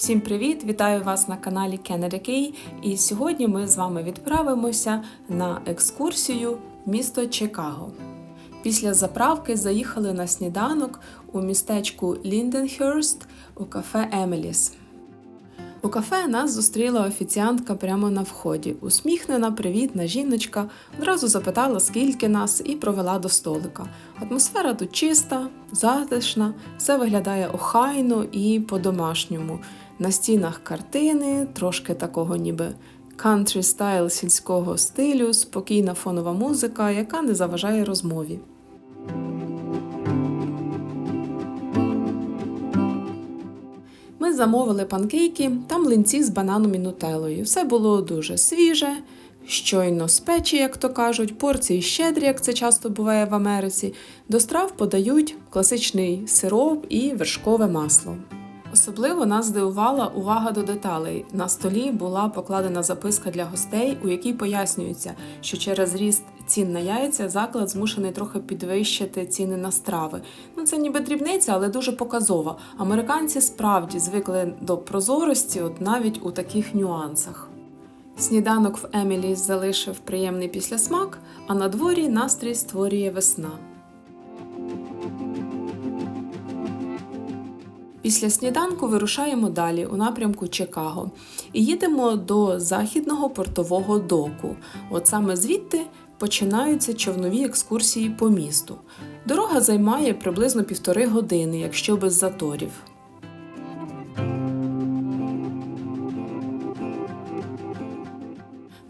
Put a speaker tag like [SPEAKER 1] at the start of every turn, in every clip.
[SPEAKER 1] Всім привіт! Вітаю вас на каналі Key. І сьогодні ми з вами відправимося на екскурсію в місто Чикаго. Після заправки заїхали на сніданок у містечку Лінденхерст у кафе Емеліс. У кафе нас зустріла офіціантка прямо на вході. Усміхнена, привітна жіночка, одразу запитала, скільки нас, і провела до столика. Атмосфера тут чиста, затишна, все виглядає охайно і по-домашньому. На стінах картини, трошки такого ніби country стайл сільського стилю, спокійна фонова музика, яка не заважає розмові. Ми замовили панкейки та млинці з бананом і нутеллою. Все було дуже свіже, щойно з печі, як то кажуть, порції щедрі, як це часто буває в Америці. До страв подають класичний сироп і вершкове масло. Особливо нас здивувала увага до деталей. На столі була покладена записка для гостей, у якій пояснюється, що через ріст цін на яйця заклад змушений трохи підвищити ціни на страви. Ну це ніби дрібниця, але дуже показова. Американці справді звикли до прозорості, от навіть у таких нюансах. Сніданок в Емілі залишив приємний післясмак, а на дворі настрій створює весна. Після сніданку вирушаємо далі у напрямку Чикаго і їдемо до західного портового доку. От саме звідти починаються човнові екскурсії по місту. Дорога займає приблизно півтори години, якщо без заторів.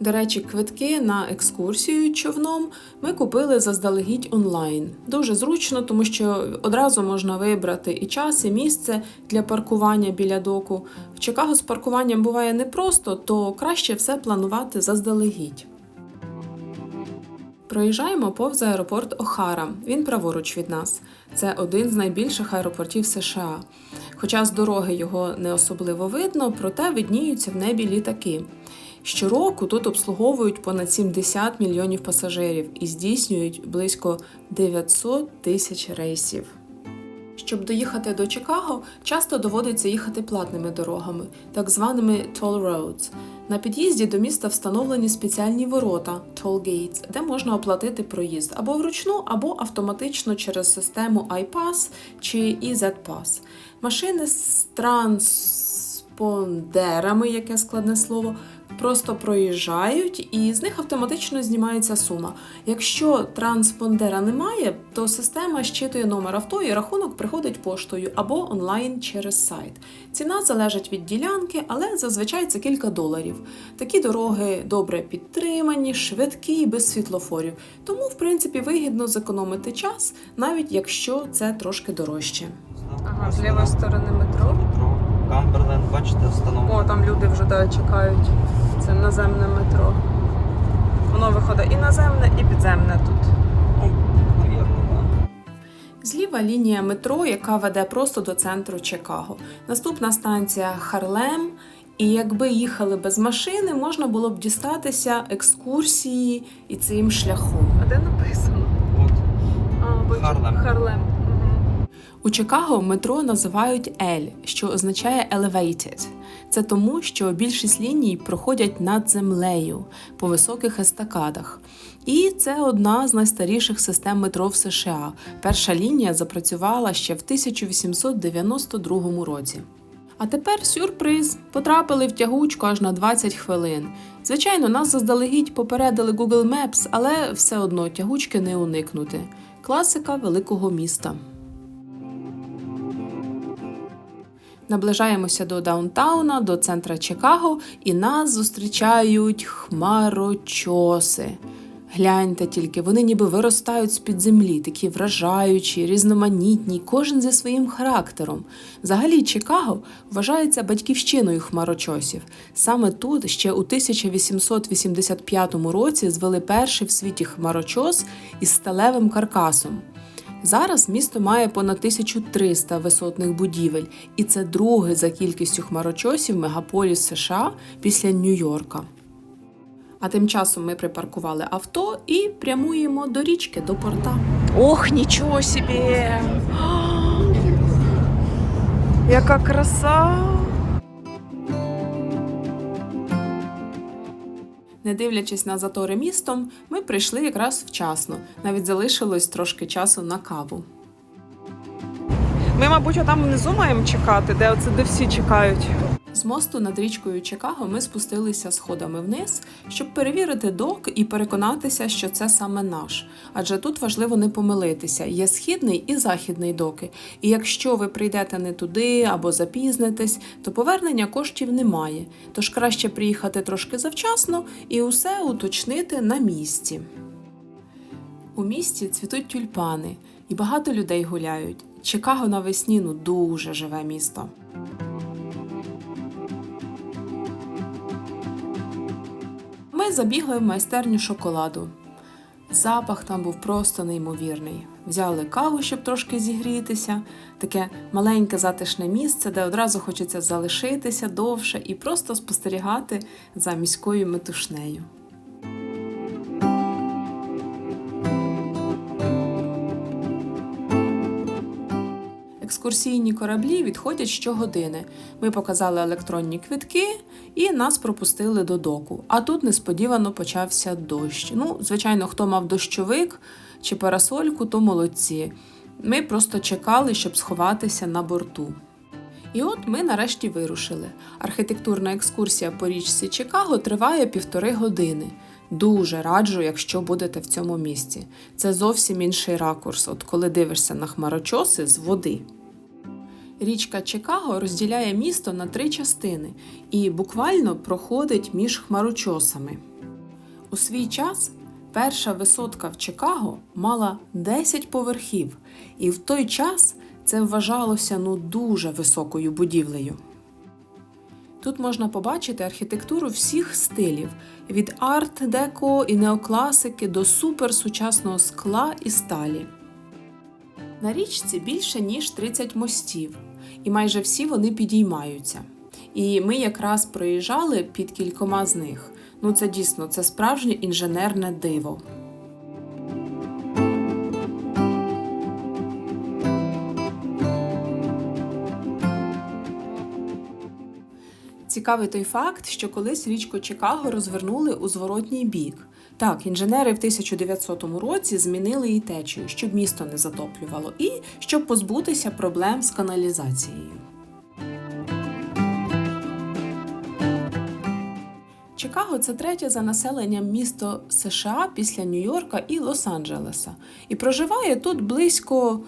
[SPEAKER 1] До речі, квитки на екскурсію човном ми купили заздалегідь онлайн. Дуже зручно, тому що одразу можна вибрати і час, і місце для паркування біля доку. В Чикаго з паркуванням буває непросто, то краще все планувати заздалегідь. Проїжджаємо повз аеропорт Охара. Він праворуч від нас. Це один з найбільших аеропортів США. Хоча з дороги його не особливо видно, проте видніються в небі літаки. Щороку тут обслуговують понад 70 мільйонів пасажирів і здійснюють близько 900 тисяч рейсів. Щоб доїхати до Чикаго, часто доводиться їхати платними дорогами, так званими toll roads. На під'їзді до міста встановлені спеціальні ворота toll gates, де можна оплатити проїзд або вручну, або автоматично через систему iPass чи EZ-Pass. Машини з транспондерами, яке складне слово, просто проїжджають і з них автоматично знімається сума. Якщо транспондера немає, то система щитує номер авто і рахунок приходить поштою або онлайн через сайт. Ціна залежить від ділянки, але зазвичай це кілька доларів. Такі дороги добре підтримані, швидкі і без світлофорів, тому в принципі вигідно зекономити час, навіть якщо це трошки дорожче. Ага, з лівої сторони метро.
[SPEAKER 2] Камберленд, бачите, встановлено.
[SPEAKER 1] О, там люди вже да, чекають. Це наземне метро. Воно виходить і наземне, і підземне тут. Зліва лінія метро, яка веде просто до центру Чикаго. Наступна станція Харлем. І якби їхали без машини, можна було б дістатися екскурсії і цим шляхом. А де написано?
[SPEAKER 2] От.
[SPEAKER 1] А.
[SPEAKER 2] Харлем.
[SPEAKER 1] Харлем. У Чикаго метро називають L, що означає elevated. Це тому, що більшість ліній проходять над землею по високих естакадах. І це одна з найстаріших систем метро в США. Перша лінія запрацювала ще в 1892 році. А тепер сюрприз. Потрапили в тягучку аж на 20 хвилин. Звичайно, нас заздалегідь попередили Google Maps, але все одно тягучки не уникнути. Класика великого міста. Наближаємося до даунтауна, до центра Чикаго, і нас зустрічають хмарочоси. Гляньте тільки, вони ніби виростають з-під землі, такі вражаючі, різноманітні, кожен зі своїм характером. Взагалі, Чикаго вважається батьківщиною хмарочосів. Саме тут ще у 1885 році звели перший в світі хмарочос із сталевим каркасом. Зараз місто має понад 1300 висотних будівель, і це другий за кількістю хмарочосів мегаполіс США після Нью-Йорка. А тим часом ми припаркували авто і прямуємо до річки, до порта. Ох, нічого собі! Яка краса! Не дивлячись на затори містом, ми прийшли якраз вчасно. Навіть залишилось трошки часу на каву.
[SPEAKER 3] Ми, мабуть, там внизу маємо чекати, де оце де всі чекають.
[SPEAKER 1] З мосту над річкою Чикаго ми спустилися сходами вниз, щоб перевірити док і переконатися, що це саме наш. Адже тут важливо не помилитися. Є східний і західний доки. І якщо ви прийдете не туди або запізнитесь, то повернення коштів немає. Тож краще приїхати трошки завчасно і усе уточнити на місці. У місті цвітуть тюльпани, і багато людей гуляють. Чикаго навесні ну дуже живе місто. Забігли в майстерню шоколаду. Запах там був просто неймовірний. Взяли каву, щоб трошки зігрітися, таке маленьке затишне місце, де одразу хочеться залишитися довше і просто спостерігати за міською метушнею. Екскурсійні кораблі відходять щогодини. Ми показали електронні квитки і нас пропустили до доку. А тут несподівано почався дощ. Ну, звичайно, хто мав дощовик чи парасольку, то молодці. Ми просто чекали, щоб сховатися на борту. І от ми нарешті вирушили. Архітектурна екскурсія по річці Чикаго триває півтори години. Дуже раджу, якщо будете в цьому місці. Це зовсім інший ракурс, от коли дивишся на хмарочоси з води. Річка Чикаго розділяє місто на три частини і буквально проходить між хмарочосами. У свій час перша висотка в Чикаго мала 10 поверхів, і в той час це вважалося ну дуже високою будівлею. Тут можна побачити архітектуру всіх стилів від арт-деко і неокласики до суперсучасного скла і сталі. На річці більше ніж 30 мостів, і майже всі вони підіймаються. І ми якраз проїжджали під кількома з них. Ну це дійсно це справжнє інженерне диво. Цікавий той факт, що колись річку Чикаго розвернули у зворотній бік. Так, інженери в 1900 році змінили її течію, щоб місто не затоплювало, і щоб позбутися проблем з каналізацією. Чикаго це третє за населенням місто США після Нью-Йорка і Лос-Анджелеса. І проживає тут близько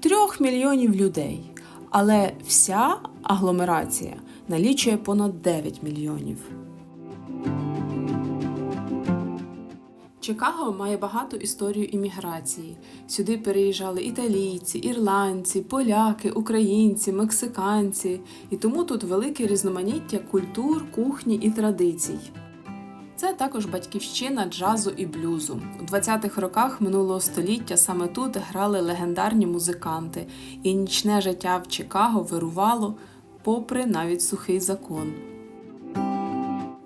[SPEAKER 1] трьох мільйонів людей. Але вся агломерація налічує понад 9 мільйонів. Чикаго має багату історію імміграції. Сюди переїжджали італійці, ірландці, поляки, українці, мексиканці, і тому тут велике різноманіття культур, кухні і традицій. Це також батьківщина джазу і блюзу. У 20-х роках минулого століття саме тут грали легендарні музиканти, і нічне життя в Чикаго вирувало, попри навіть сухий закон.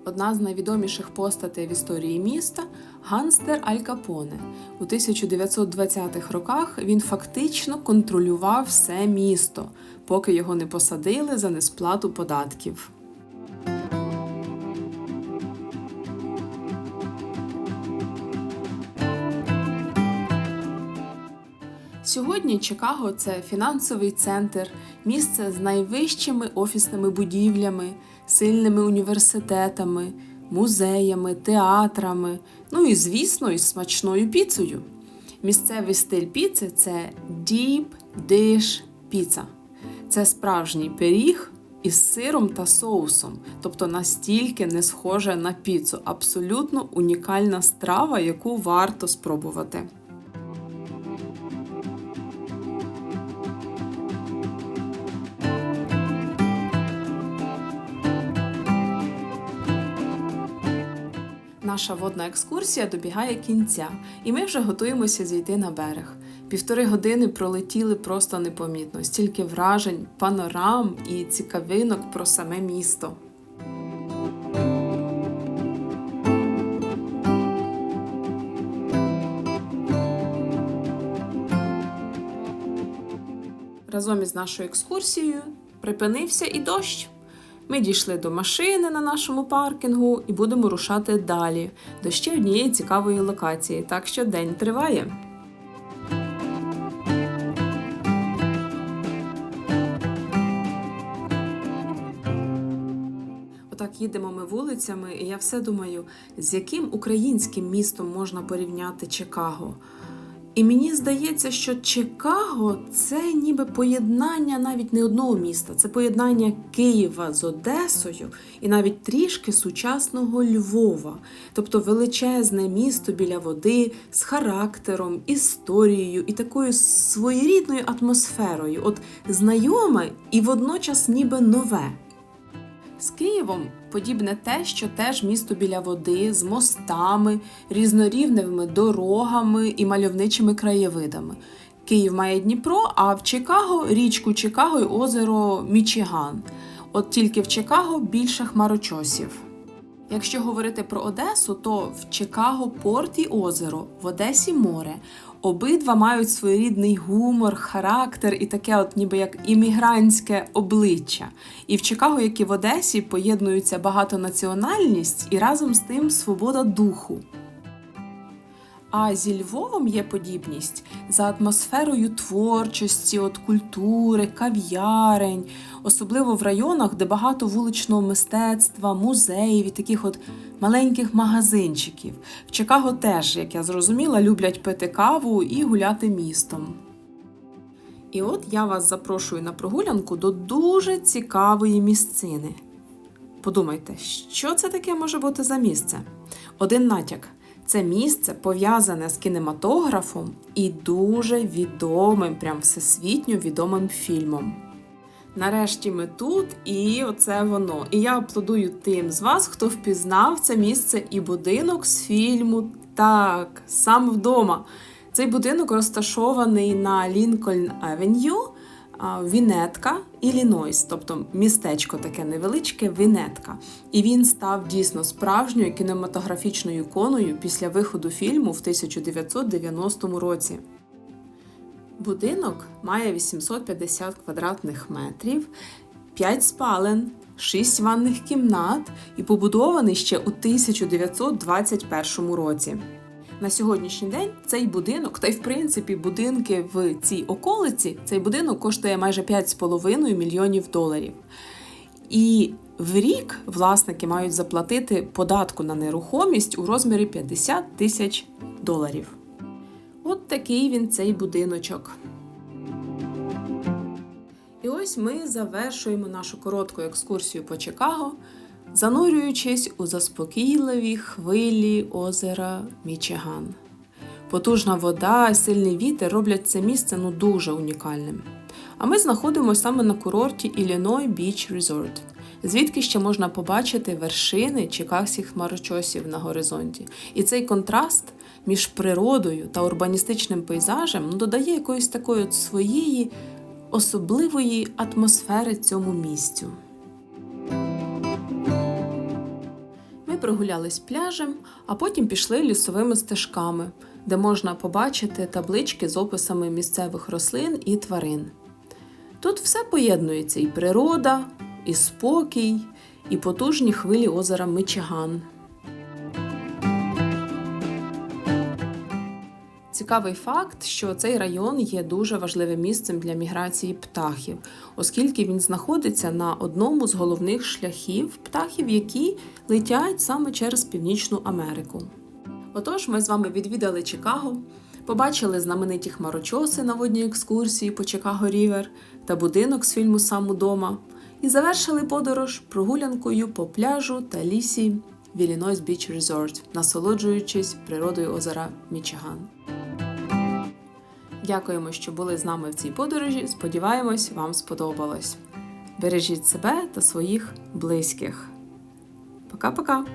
[SPEAKER 1] Одна з найвідоміших постатей в історії міста ганстер Аль Капоне. У 1920-х роках він фактично контролював все місто, поки його не посадили за несплату податків. Сьогодні Чикаго це фінансовий центр, місце з найвищими офісними будівлями, сильними університетами, музеями, театрами, ну і, звісно, із смачною піцею. Місцевий стиль піци це Deep Dish Pizza. Це справжній пиріг із сиром та соусом, тобто настільки не схоже на піцу. Абсолютно унікальна страва, яку варто спробувати. Наша водна екскурсія добігає кінця, і ми вже готуємося зійти на берег. Півтори години пролетіли просто непомітно, стільки вражень, панорам і цікавинок про саме місто. Разом із нашою екскурсією припинився і дощ. Ми дійшли до машини на нашому паркінгу і будемо рушати далі до ще однієї цікавої локації. Так що день триває. Отак їдемо ми вулицями, і я все думаю, з яким українським містом можна порівняти Чикаго. І мені здається, що Чикаго це ніби поєднання навіть не одного міста, це поєднання Києва з Одесою і навіть трішки сучасного Львова, тобто величезне місто біля води з характером, історією і такою своєрідною атмосферою, от знайоме і водночас ніби нове. З Києвом подібне те, що теж місто біля води з мостами, різнорівневими дорогами і мальовничими краєвидами. Київ має Дніпро, а в Чикаго річку Чикаго і озеро Мічиган. От тільки в Чикаго більше хмарочосів. Якщо говорити про Одесу, то в Чикаго порт і озеро, в Одесі море. Обидва мають своєрідний гумор, характер і таке, от ніби як іммігрантське обличчя. І в Чикаго, як і в Одесі, поєднуються багатонаціональність і разом з тим свобода духу. А зі Львовом є подібність за атмосферою творчості, от культури, кав'ярень, особливо в районах, де багато вуличного мистецтва, музеїв і таких от маленьких магазинчиків. В Чикаго теж, як я зрозуміла, люблять пити каву і гуляти містом. І от я вас запрошую на прогулянку до дуже цікавої місцини. Подумайте, що це таке може бути за місце? Один натяк. Це місце пов'язане з кінематографом і дуже відомим, прям всесвітньо відомим фільмом. Нарешті ми тут, і оце воно. І я аплодую тим з вас, хто впізнав це місце і будинок з фільму. Так, сам вдома. Цей будинок розташований на Лінкольн Авеню, Вінетка, Іллінойс, тобто містечко таке невеличке Вінетка. І він став дійсно справжньою кінематографічною іконою після виходу фільму в 1990 році. Будинок має 850 квадратних метрів, 5 спален, 6 ванних кімнат і побудований ще у 1921 році. На сьогоднішній день цей будинок, та й в принципі будинки в цій околиці, цей будинок коштує майже 5,5 мільйонів доларів. І в рік власники мають заплатити податку на нерухомість у розмірі 50 тисяч доларів. От такий він цей будиночок. І ось ми завершуємо нашу коротку екскурсію по Чикаго, занурюючись у заспокійливі хвилі озера Мічиган. Потужна вода, сильний вітер роблять це місце ну дуже унікальним. А ми знаходимося саме на курорті Illinois Beach Resort, звідки ще можна побачити вершини чикагських хмарочосів на горизонті. І цей контраст між природою та урбаністичним пейзажем ну, додає якоїсь такої от своєї особливої атмосфери цьому місцю. Прогулялись пляжем, а потім пішли лісовими стежками, де можна побачити таблички з описами місцевих рослин і тварин. Тут все поєднується і природа, і спокій, і потужні хвилі озера Мичиган. Цікавий факт, що цей район є дуже важливим місцем для міграції птахів, оскільки він знаходиться на одному з головних шляхів птахів, які летять саме через Північну Америку. Отож, ми з вами відвідали Чикаго, побачили знамениті хмарочоси на водній екскурсії по Чикаго Рівер та будинок з фільму Сам удома і завершили подорож прогулянкою по пляжу та лісі в Illinois Beach Resort, насолоджуючись природою озера Мічиган. Дякуємо, що були з нами в цій подорожі. Сподіваємось, вам сподобалось. Бережіть себе та своїх близьких. Пока-пока!